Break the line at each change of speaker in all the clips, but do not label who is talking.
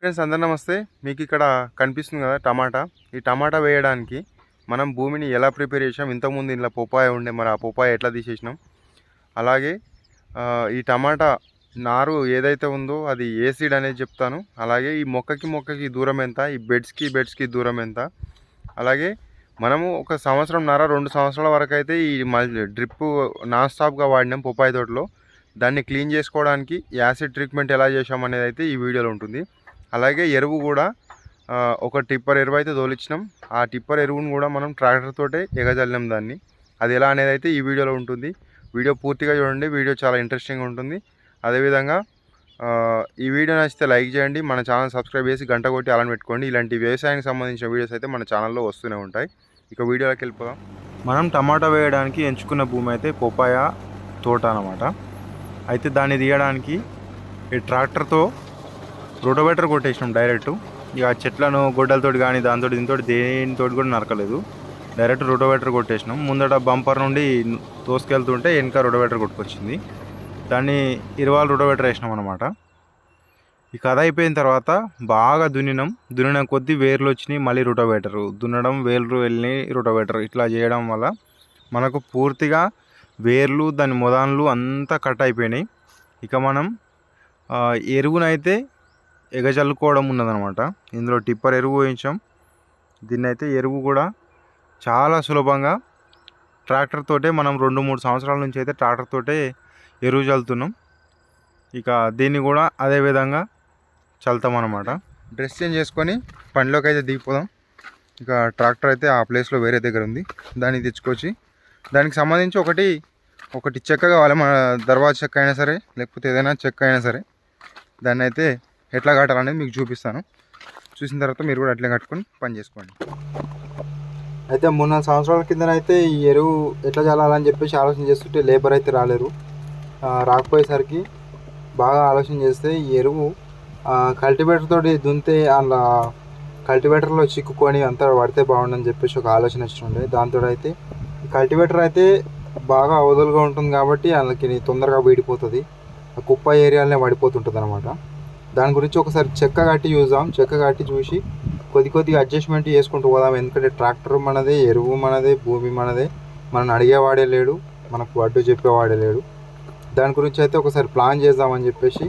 Friends అందరు నమస్తే. మీకు ఇక్కడ కనిపిస్తుంది కదా టమాటా. ఈ టమాటా వేయడానికి మనం భూమిని ఎలా ప్రిపేర్ చేసాం ఇంతకుముందు ఇంట్లో పొపాయ ఉండే మరి ఆ పొపాయ ఎట్లా తీసేసినాం? అలాగే ఈ టమాటా నారు ఏదైతే ఉందో అది ఏ సీడ్ అనేది చెప్తాను. అలాగే ఈ మొక్కకి మొక్కకి దూరం ఎంత? ఈ బెడ్స్కి బెడ్స్కి దూరం ఎంత? అలాగే మనము ఒక సంవత్సరం నర రెండు సంవత్సరాల వరకు అయితే ఈ మళ్ళీ డ్రిప్ నాన్ స్టాప్గా వాడినాం పొపాయ తోటలో. దాన్ని క్లీన్ చేసుకోవడానికి యాసిడ్ ట్రీట్మెంట్ ఎలా చేసాం అనేది అయితే ఈ వీడియోలో ఉంటుంది. అలాగే ఎరువు కూడా ఒక టిప్పర్ ఎరువు అయితే తోలిచ్చినాం. ఆ టిప్పర్ ఎరువును కూడా మనం ట్రాక్టర్ తోటే ఎగజల్లినాం దాన్ని. అది ఎలా అనేది అయితే ఈ వీడియోలో ఉంటుంది. వీడియో పూర్తిగా చూడండి. వీడియో చాలా ఇంట్రెస్టింగ్ ఉంటుంది. అదేవిధంగా ఈ వీడియో నచ్చితే లైక్ చేయండి. మన ఛానల్ సబ్స్క్రైబ్ చేసి గంట కొట్టి అలాని పెట్టుకోండి. ఇలాంటి వ్యవసాయానికి సంబంధించిన వీడియోస్ అయితే మన ఛానల్లో వస్తూనే ఉంటాయి. ఇక వీడియోలోకి వెళ్ళిపోదాం. మనం టమాటా వేయడానికి ఎంచుకున్న భూమి అయితే పొపాయ తోట అనమాట అయితే దాన్ని తీయడానికి ఈ ట్రాక్టర్తో రోటోవేటర్ కొట్టేసినాం డైరెక్ట్. ఇక ఆ చెట్లను గొడ్డలతో కానీ దాంతో దీంతో దేనితో కూడా నరకలేదు. Direct rotavator కొట్టేసినాం. ముందట బంపర్ నుండి తోసుకెళ్తుంటే వెనక రోటోవేటర్ కొట్టుకొచ్చింది. దాన్ని ఇరవాళ్ళు రోటోవేటర్ వేసినాం అనమాట ఈ కథ అయిపోయిన తర్వాత బాగా దున్నినాం. దున్నిన కొద్దీ వేర్లు వచ్చినాయి మళ్ళీ రోటోవేటర్. దున్నడం వేర్లు వెళ్ళి రోటోవేటర్. ఇట్లా చేయడం వల్ల మనకు పూర్తిగా వేర్లు దాని మొదాన్లు అంతా కట్ అయిపోయినాయి. ఇక మనం ఎరువునైతే ఎగజల్లుకోవడం ఉన్నదనమాట. ఇందులో టిప్పర్ ఎరువు వేయించాం. దీన్ని అయితే ఎరువు కూడా చాలా సులభంగా ట్రాక్టర్ తోటే మనం రెండు మూడు సంవత్సరాల నుంచి అయితే ట్రాక్టర్ తోటే ఎరువు చల్లుతున్నాం ఇక దీన్ని కూడా అదే విధంగా చల్లుతాం అనమాట డ్రెస్ చేంజ్ చేసుకొని పనిలోకి అయితే దిగిపోదాం. ఇక ట్రాక్టర్ అయితే ఆ ప్లేస్లో వేరే దగ్గర ఉంది. దాన్ని తెచ్చుకొచ్చి దానికి సంబంధించి ఒకటి ఒకటి చెక్క కావాలి. మన దర్వాజ చెక్క అయినా సరే లేకపోతే ఏదైనా చెక్క అయినా సరే దాన్ని అయితే ఎట్లా కట్టాలనేది మీకు చూపిస్తాను. చూసిన తర్వాత మీరు కూడా అట్లే కట్టుకొని పని చేసుకోండి. అయితే మూడు నాలుగు సంవత్సరాల కిందనైతే ఈ ఎరువు ఎట్లా చల్లాలని చెప్పేసి ఆలోచన చేస్తుంటే లేబర్ అయితే రాలేరు. రాకపోయేసరికి బాగా ఆలోచన చేస్తే ఈ ఎరువు కల్టివేటర్ తోటి దున్తే అలా కల్టివేటర్లో చిక్కుకొని అంతా పడితే బాగుండని చెప్పేసి ఒక ఆలోచన వచ్చిండే దాంతో అయితే కల్టివేటర్ అయితే బాగా అవదలుగా ఉంటుంది కాబట్టి అందుకే తొందరగా వీడిపోతుంది. కుప్ప ఏరియాలనే పడిపోతుంటుంది అనమాట దాని గురించి ఒకసారి చెక్క కట్టి చూద్దాం. చెక్క కట్టి చూసి కొద్ది కొద్దిగా అడ్జస్ట్మెంట్ చేసుకుంటూ పోదాం. ఎందుకంటే ట్రాక్టర్ మనదే ఎరువు మనదే భూమి మనదే. మనం అడిగేవాడే లేడు మనకు అడ్డు చెప్పేవాడే లేడు. దాని గురించి అయితే ఒకసారి ప్లాన్ చేద్దామని చెప్పేసి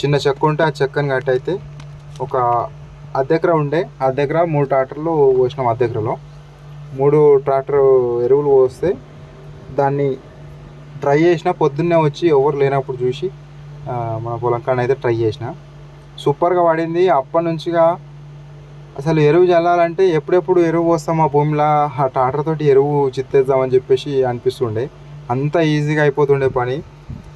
చిన్న చెక్క ఉంటే ఆ చెక్కని కట్టి అయితే ఒక అద్దెకర ఉండే. అద్దెకర మూడు ట్రాక్టర్లు పోసినాం అద్దెకరలో మూడు ట్రాక్టర్ ఎరువులు పోస్తే దాన్ని ట్రై చేసిన పొద్దున్నే వచ్చి ఎవరు లేనప్పుడు చూసి మన పొలం కాడ అయితే ట్రై చేసిన. సూపర్గా పడింది అప్పటి నుంచిగా అసలు ఎరువు చల్లాలంటే ఎప్పుడెప్పుడు ఎరువు పోస్తాం ఆ భూమిలో? ఆ ట్రాక్టర్తో ఎరువు చిత్తేద్దామని చెప్పేసి అనిపిస్తుండే. అంత ఈజీగా అయిపోతుండే పని.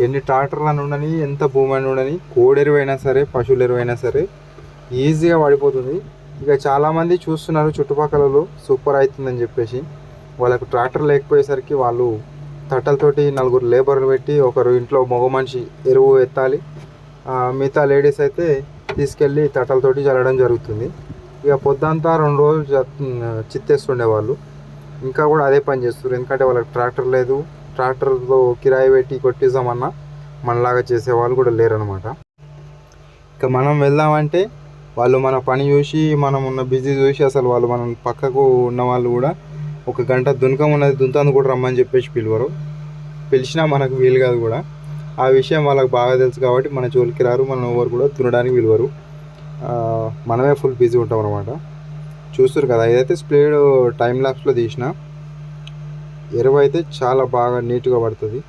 ఎన్ని ట్రాక్టర్లు అని ఉండని ఎంత భూమి అని ఉండని కోడి అయినా సరే పశువుల ఎరువు అయినా సరే ఈజీగా పడిపోతుంది ఇక చాలామంది చూస్తున్నారు చుట్టుపక్కలలో సూపర్ అవుతుందని చెప్పేసి. వాళ్ళకు ట్రాక్టర్ లేకపోయేసరికి వాళ్ళు తట్టలతోటి నలుగురు లేబర్లు పెట్టి ఒకరు ఇంట్లో మగ మనిషి ఎరువు ఎత్తాలి. మిగతా లేడీస్ అయితే తీసుకెళ్ళి తటలతోటి చల్లడం జరుగుతుంది. ఇక పొద్దంతా రెండు రోజులు చిత్తేస్తుండే వాళ్ళు. ఇంకా కూడా అదే పని చేస్తారు ఎందుకంటే వాళ్ళకి ట్రాక్టర్ లేదు. ట్రాక్టర్తో కిరాయి పెట్టి కొట్టిద్దామన్నా మనలాగా చేసే వాళ్ళు కూడా లేరనమాట ఇక మనం వెళ్దామంటే వాళ్ళు మన పని చూసి మనం ఉన్న బిజీ చూసి అసలు వాళ్ళు మనం పక్కకు ఉన్న వాళ్ళు కూడా ఒక గంట దునకం ఉన్నది దుంతాను కూడా రమ్మని చెప్పేసి పిలువరు. పిలిచినా మనకు వీలు కాదు కూడా. ఆ విషయం వాళ్ళకి బాగా తెలుసు కాబట్టి మన జోలికి రారు మనం ఎవరు కూడా తినడానికి విలువరు. మనమే ఫుల్ బిజీ ఉంటాం అనమాట చూస్తారు కదా ఇదైతే స్ప్లేడ్ టైం ల్యాప్స్లో తీసిన ఎరువు అయితే చాలా బాగా నీట్గా పడుతుంది.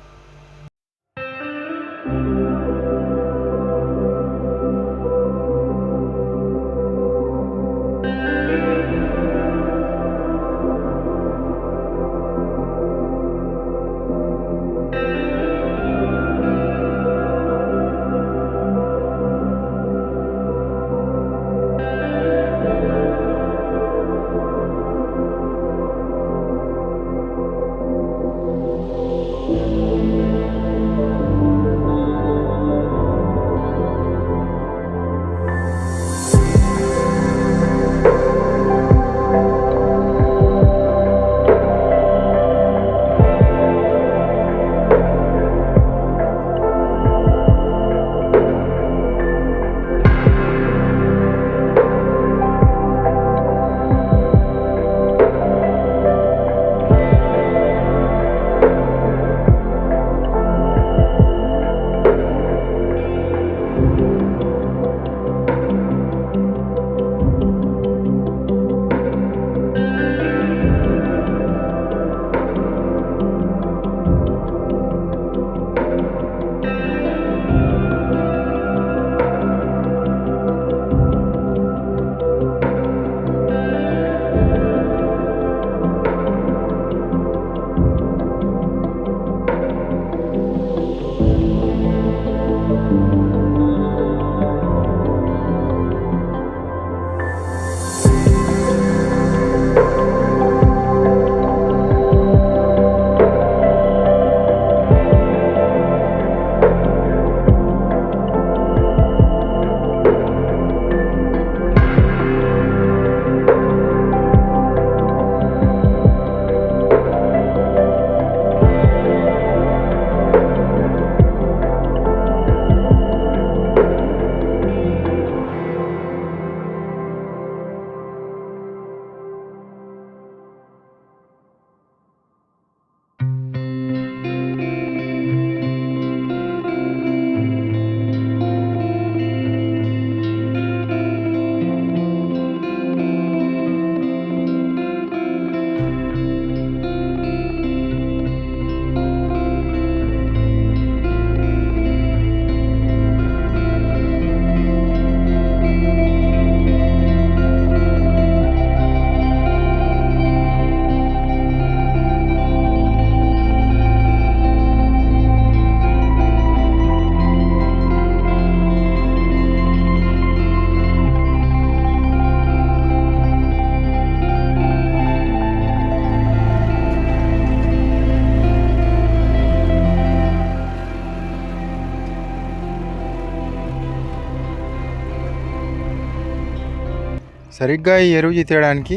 సరిగ్గా ఈ ఎరువు చిత్తడానికి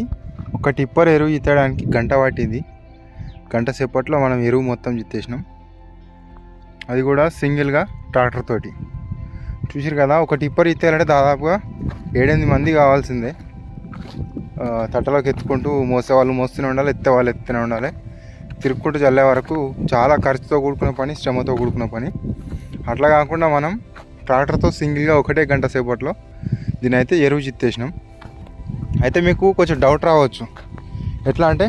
ఒక టిప్పర్ ఎరువు చిత్తడానికి గంట పట్టింది గంట సేపట్లో మనం ఎరువు మొత్తం చిత్తేసినాం అది కూడా సింగిల్గా ట్రాక్టర్ తోటి. చూసారు కదా ఒక టిప్పర్ ఇత్తేయాలంటే దాదాపుగా ఏడెనిమిది మంది కావాల్సిందే. తట్టలోకి ఎత్తుకుంటూ మోసే వాళ్ళు మోస్తూనే ఉండాలి ఎత్తే వాళ్ళు ఎత్తుతూనే ఉండాలి. తిరుక్కుంటూ చల్లే వరకు చాలా ఖర్చుతో కూడుకున్న పని శ్రమతో కూడుకున్న పని. అట్లా కాకుండా మనం ట్రాక్టర్తో సింగిల్గా ఒకటే గంట సేపట్లో దీని అయితే ఎరువు చిత్తేసినాం అయితే మీకు కొంచెం డౌట్ రావచ్చు. ఎట్లా అంటే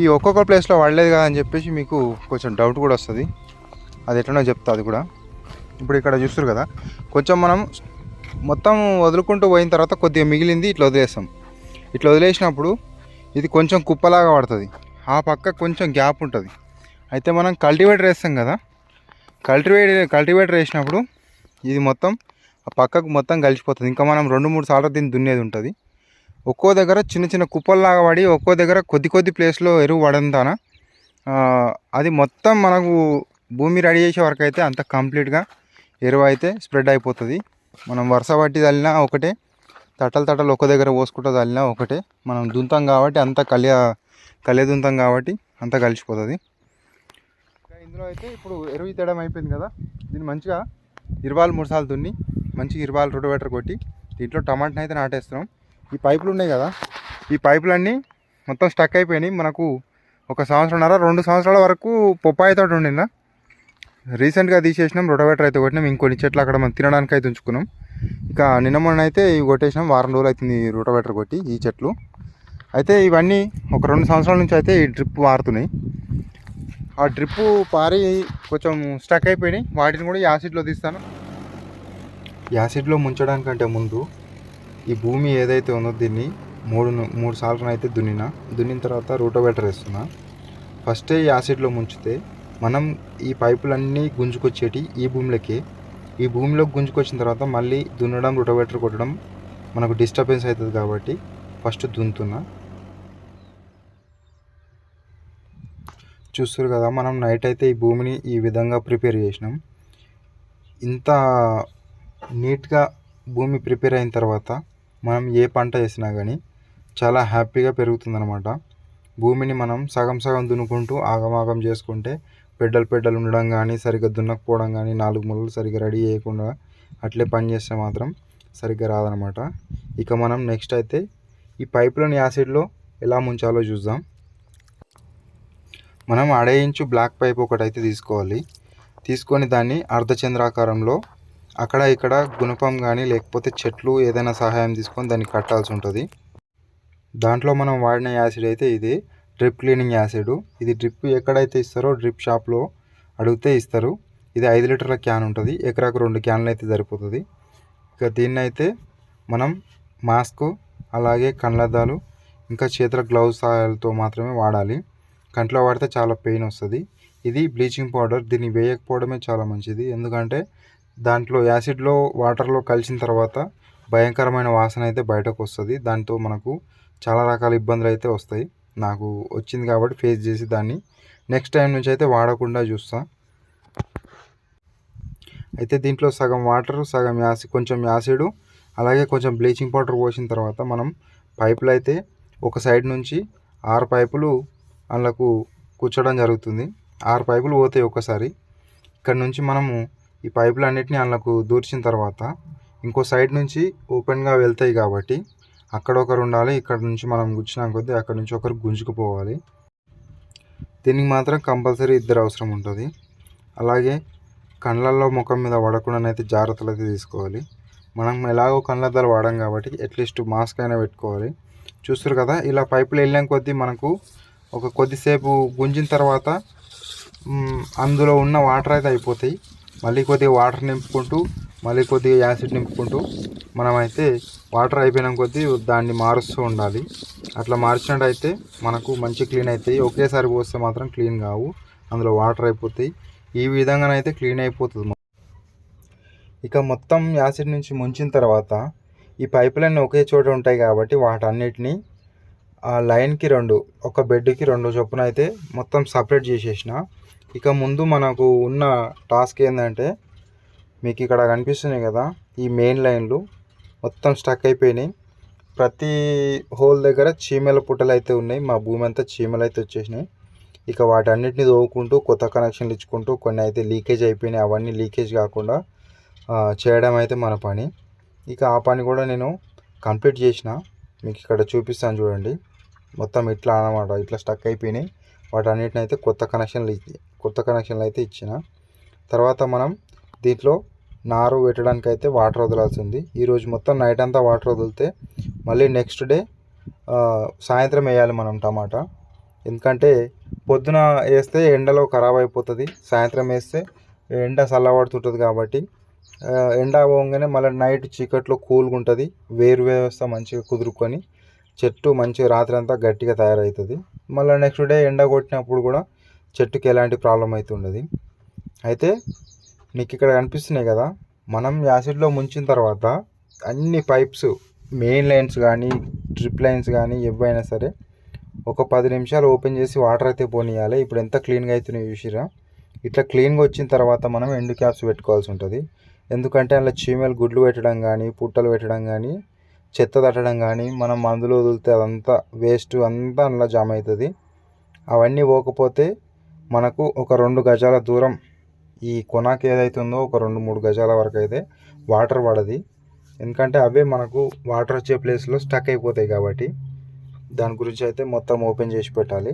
ఈ ఒక్కొక్క ప్లేస్లో వాడలేదు కదా అని చెప్పేసి మీకు కొంచెం డౌట్ కూడా వస్తుంది. అది ఎట్లనో చెప్తా అది కూడా. ఇప్పుడు ఇక్కడ చూస్తారు కదా కొంచెం మనం మొత్తం వదులుకుంటూ పోయిన తర్వాత కొద్దిగా మిగిలింది ఇట్లా వదిలేస్తాం. ఇట్లా వదిలేసినప్పుడు ఇది కొంచెం కుప్పలాగా పడుతుంది ఆ పక్క కొంచెం గ్యాప్ ఉంటుంది. అయితే మనం కల్టివేటర్ వేస్తాం కదా కల్టివేటర్ కల్టివేటర్ వేసినప్పుడు ఇది మొత్తం ఆ పక్కకు మొత్తం కలిసిపోతుంది. ఇంకా మనం రెండు మూడు సార్లు దీన్ని దున్నేది ఉంటుంది. ఒక్కో దగ్గర చిన్న చిన్న కుప్పల్లాగా పడి ఒక్కో దగ్గర కొద్ది కొద్ది ప్లేస్లో ఎరువు పడంతాన? అది మొత్తం మనకు భూమి రెడీ చేసే వరకు అయితే అంత కంప్లీట్గా ఎరువు అయితే స్ప్రెడ్ అయిపోతుంది. మనం వరుస పట్టి చల్లినా ఒకటే తట్టలు తట్టలు ఒక దగ్గర పోసుకుంటూ చల్లినా ఒకటే. మనం దుంతాం కాబట్టి అంత కలియ కలియ దుంతాం కాబట్టి అంత కలిసిపోతుంది. ఇందులో అయితే ఇప్పుడు ఎరువు తేడం అయిపోయింది కదా. దీన్ని మంచిగా ఇరవాలు మూడు సార్లు దున్ని మంచిగా ఇరవాలు రోడ్డు కొట్టి దీంట్లో టమాటాని అయితే నాటేస్తున్నాం. ఈ పైపులు ఉన్నాయి కదా ఈ పైపులన్నీ మొత్తం స్టక్ అయిపోయినాయి. మనకు ఒక సంవత్సరంన్నర రెండు సంవత్సరాల వరకు పొప్పాయి తోట ఉండిందా? రీసెంట్గా తీసేసినాం రొటోవేటర్ అయితే కొట్టినాం ఇంకొన్ని చెట్లు అక్కడ మనం తినడానికి అయితే ఉంచుకున్నాం. ఇక నిన్న మొన్న అయితే ఇవి కొట్టేసినాం వారం రోజులు అవుతుంది ఈ రొటోవేటర్ కొట్టి ఈ చెట్లు. అయితే ఇవన్నీ ఒక రెండు సంవత్సరాల నుంచి అయితే ఈ డ్రిప్ వారుతున్నాయి ఆ డ్రిప్ పారి కొంచెం స్టక్ అయిపోయినాయి. వాటిని కూడా యాసిడ్లో తీస్తాను. యాసిడ్లో ముంచడానికంటే ముందు ఈ భూమి ఏదైతే ఉందో దీన్ని మూడు మూడు సార్లు అయితే దున్నిన తర్వాత రూటోవేటర్ వేస్తున్నా. ఫస్ట్ యాసిడ్లో ముంచితే మనం ఈ పైపులన్నీ గుంజుకొచ్చేటి ఈ భూమిలోకి. ఈ భూమిలోకి గుంజుకొచ్చిన తర్వాత మళ్ళీ దున్నడం రూటోవేటర్ కొట్టడం మనకు డిస్టర్బెన్స్ అవుతుంది కాబట్టి ఫస్ట్ దున్నుతున్నా. చూస్తారు కదా మనం నైట్ అయితే ఈ భూమిని ఈ విధంగా ప్రిపేర్ చేసినాం. ఇంత నీట్గా భూమి ప్రిపేర్ అయిన తర్వాత మనం ఏ పంట వేసినా కానీ చాలా హ్యాపీగా పెరుగుతుందన్నమాట. భూమిని మనం సగం సగం దున్నుకుంటూ ఆగమాగం చేసుకుంటే పెడ్డలు పెడ్డలు ఉండడం కానీ సరిగ్గా దున్నకపోవడం కానీ నాలుగు ముళ్ళు సరిగ్గా రెడీ చేయకుండా అట్లే పని చేస్తే మాత్రం సరిగ్గా రాదనమాట ఇక మనం నెక్స్ట్ అయితే ఈ పైప్లను యాసిడ్లో ఎలా ముంచాలో చూద్దాం. మనం అడే ఇంచు బ్లాక్ పైప్ ఒకటి అయితే తీసుకోవాలి. తీసుకొని దాన్ని అర్ధచంద్రాకారంలో అక్కడ ఇక్కడ గుణపం కానీ లేకపోతే చెట్లు ఏదైనా సహాయం తీసుకొని దాన్ని కట్టాల్సి ఉంటుంది. దాంట్లో మనం వాడిన యాసిడ్ అయితే ఇది డ్రిప్ క్లీనింగ్ యాసిడ్. ఇది డ్రిప్ ఎక్కడైతే ఇస్తారో డ్రిప్ షాప్లో అడిగితే ఇస్తారు. ఇది ఐదు లీటర్ల క్యాన్ ఉంటుంది. ఎకరాకు రెండు క్యాన్లు అయితే సరిపోతుంది. ఇక దీన్ని అయితే మనం మాస్క్ అలాగే కళ్ళద్దాలు ఇంకా చేతుల గ్లౌజ్ సహాయాలతో మాత్రమే వాడాలి. కంట్లో వాడితే చాలా పెయిన్ వస్తుంది. ఇది బ్లీచింగ్ పౌడర్. దీన్ని వేయకపోవడమే చాలా మంచిది. ఎందుకంటే దాంట్లో యాసిడ్లో వాటర్లో కలిసిన తర్వాత భయంకరమైన వాసన అయితే బయటకు వస్తుంది. దాంతో మనకు చాలా రకాల ఇబ్బందులు అయితే వస్తాయి. నాకు వచ్చింది కాబట్టి ఫేస్ చేసి దాన్ని నెక్స్ట్ టైం నుంచి అయితే వాడకుండా చూస్తా. అయితే దీంట్లో సగం వాటర్ సగం యాసి కొంచెం యాసిడ్ అలాగే కొంచెం బ్లీచింగ్ పౌడర్ పోసిన తర్వాత మనం పైపులు అయితే ఒక సైడ్ నుంచి ఆరు పైపులు అందులోకు కూర్చోడం జరుగుతుంది. ఆరు పైపులు పోతాయి ఒకసారి. ఇక్కడ నుంచి మనము ఈ పైపులు అన్నిటిని అందులోకి దూర్చిన తర్వాత ఇంకో సైడ్ నుంచి ఓపెన్గా వెళ్తాయి కాబట్టి అక్కడ ఒకరు ఉండాలి ఇక్కడ నుంచి మనం గుచ్చినా కొద్దీ అక్కడ నుంచి ఒకరు గుంజుకుపోవాలి. దీనికి మాత్రం కంపల్సరీ ఇద్దరు అవసరం ఉంటుంది. అలాగే కళ్ళల్లో ముఖం మీద పడకుండానైతే జాగ్రత్తలు అయితే తీసుకోవాలి. మనం ఎలాగో కళ్ళద్దాలు వాడాం కాబట్టి అట్లీస్ట్ మాస్క్ అయినా పెట్టుకోవాలి. చూస్తారు కదా ఇలా పైపులు వెళ్ళిన కొద్దీ మనకు ఒక కొద్దిసేపు గుంజిన తర్వాత అందులో ఉన్న వాటర్ అయితే అయిపోతాయి. మళ్ళీ కొద్దిగా వాటర్ నింపుకుంటూ మళ్ళీ కొద్దిగా యాసిడ్ నింపుకుంటూ మనమైతే వాటర్ అయిపోయిన కొద్దీ దాన్ని మారుస్తూ ఉండాలి. అట్లా మార్చినట్టయితే మనకు మంచి క్లీన్ అవుతాయి ఒకేసారి పోస్తే మాత్రం క్లీన్ కావు. అందులో వాటర్ అయిపోతాయి. ఈ విధంగానైతే క్లీన్ అయిపోతుంది. ఇక మొత్తం యాసిడ్ నుంచి ముంచిన తర్వాత ఈ పైపులన్నీ ఒకే చోట ఉంటాయి కాబట్టి వాటన్నిటిని ఆ లైన్కి రెండు ఒక బెడ్కి రెండు చొప్పున అయితే మొత్తం సపరేట్ చేసేసిన. ఇక ముందు మనకు ఉన్న టాస్క్ ఏంటంటే మీకు ఇక్కడ కనిపిస్తున్నాయి కదా ఈ మెయిన్ లైన్లు మొత్తం స్టక్ అయిపోయినాయి. ప్రతి హోల్ దగ్గర చీమల పుట్టలు అయితే ఉన్నాయి. మా భూమి అంతా చీమలు అయితే వచ్చేసినాయి. ఇక వాటన్నిటిని తోవుకుంటూ కొత్త కనెక్షన్లు ఇచ్చుకుంటూ కొన్ని అయితే లీకేజ్ అయిపోయినాయి. అవన్నీ లీకేజ్ కాకుండా చేయడం అయితే మన పని. ఇక ఆ పని కూడా నేను కంప్లీట్ చేసిన. మీకు ఇక్కడ చూపిస్తాను చూడండి. మొత్తం ఇట్లా అన్నమాట. ఇట్లా స్టక్ అయిపోయినాయి. వాటన్నిటిని అయితే కొత్త కనెక్షన్లు కొత్త కనెక్షన్లు అయితే ఇచ్చిన. తర్వాత మనం దీంట్లో నారు పెట్టడానికి అయితే వాటర్ వదలాల్సి ఉంది ఈరోజు మొత్తం నైట్ అంతా వాటర్ వదిలితే మళ్ళీ నెక్స్ట్ డే సాయంత్రం వేయాలి మనం టమాటా. ఎందుకంటే పొద్దున వేస్తే ఎండలో ఖరాబ్ అయిపోతుంది సాయంత్రం వేస్తే ఎండ చల్లబడుతుంటుంది కాబట్టి ఎండ పోగానే మళ్ళీ నైట్ చీకట్లో కూల్గా ఉంటుంది వేరు వ్యవస్థ మంచిగా కుదురుకొని చెట్టు మంచిగా రాత్రి అంతా గట్టిగా తయారవుతుంది. మళ్ళీ నెక్స్ట్ డే ఎండ కొట్టినప్పుడు కూడా చెట్టుకి ఎలాంటి ప్రాబ్లం అయితే ఉండదు అయితే మీకు ఇక్కడ కనిపిస్తున్నాయి కదా మనం యాసిడ్లో ముంచిన తర్వాత అన్ని పైప్స్ మెయిన్ లైన్స్ కానీ డ్రిప్ లైన్స్ కానీ ఏవైనా సరే ఒక పది నిమిషాలు ఓపెన్ చేసి వాటర్ అయితే పోనీయాలి. ఇప్పుడు ఎంత క్లీన్గా అవుతున్నాయి చూసిరా? ఇట్లా క్లీన్గా వచ్చిన తర్వాత మనం ఎండు క్యాప్స్ పెట్టుకోవాల్సి ఉంటుంది. ఎందుకంటే అందులో చీమలు గుడ్లు పెట్టడం కానీ పుట్టలు పెట్టడం కానీ చెత్త తట్టడం కానీ మనం మందులు వదిలితే అదంతా వేస్ట్ అంతా అందులో జామ అవుతుంది. అవన్నీ పోకపోతే మనకు ఒక రెండు గజాల దూరం ఈ కొనాకి ఏదైతే ఉందో ఒక రెండు మూడు గజాల వరకు అయితే వాటర్ పడది. ఎందుకంటే అవే మనకు వాటర్ వచ్చే ప్లేస్లో స్టక్ అయిపోతాయి కాబట్టి దాని గురించి అయితే మొత్తం ఓపెన్ చేసి పెట్టాలి.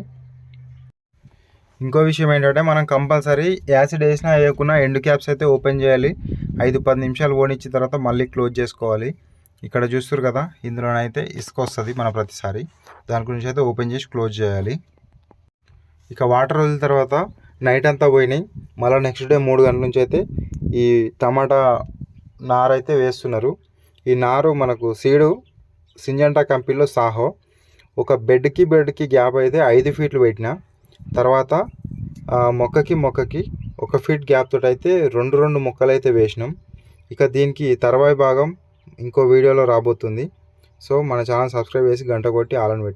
ఇంకో విషయం ఏంటంటే మనం కంపల్సరీ యాసిడ్ వేసినా వేయకుండా ఎండు క్యాప్స్ అయితే ఓపెన్ చేయాలి. ఐదు పది నిమిషాలు ఓడించిన తర్వాత మళ్ళీ క్లోజ్ చేసుకోవాలి. ఇక్కడ చూస్తారు కదా ఇందులోనైతే ఇసుక వస్తుంది మన ప్రతిసారి. దాని గురించి అయితే ఓపెన్ చేసి క్లోజ్ చేయాలి. ఇక వాటర్ వదిలిన తర్వాత నైట్ అంతా పోయినాయి. మళ్ళీ నెక్స్ట్ డే మూడు గంటల నుంచి అయితే ఈ టమాటా నారు అయితే వేస్తున్నారు. ఈ నారు మనకు సీడు సింజంటా కంపెనీలో సాహో. ఒక బెడ్కి బెడ్కి గ్యాప్ అయితే ఐదు ఫీట్లు పెట్టిన. తర్వాత మొక్కకి మొక్కకి ఒక ఫీట్ గ్యాప్ తోటి అయితే రెండు రెండు మొక్కలు అయితే వేసినాం. ఇక దీనికి తర్వాయి భాగం ఇంకో వీడియోలో రాబోతుంది. సో మన ఛానల్ సబ్స్క్రైబ్ చేసి గంట కొట్టి ఆలను పెట్టి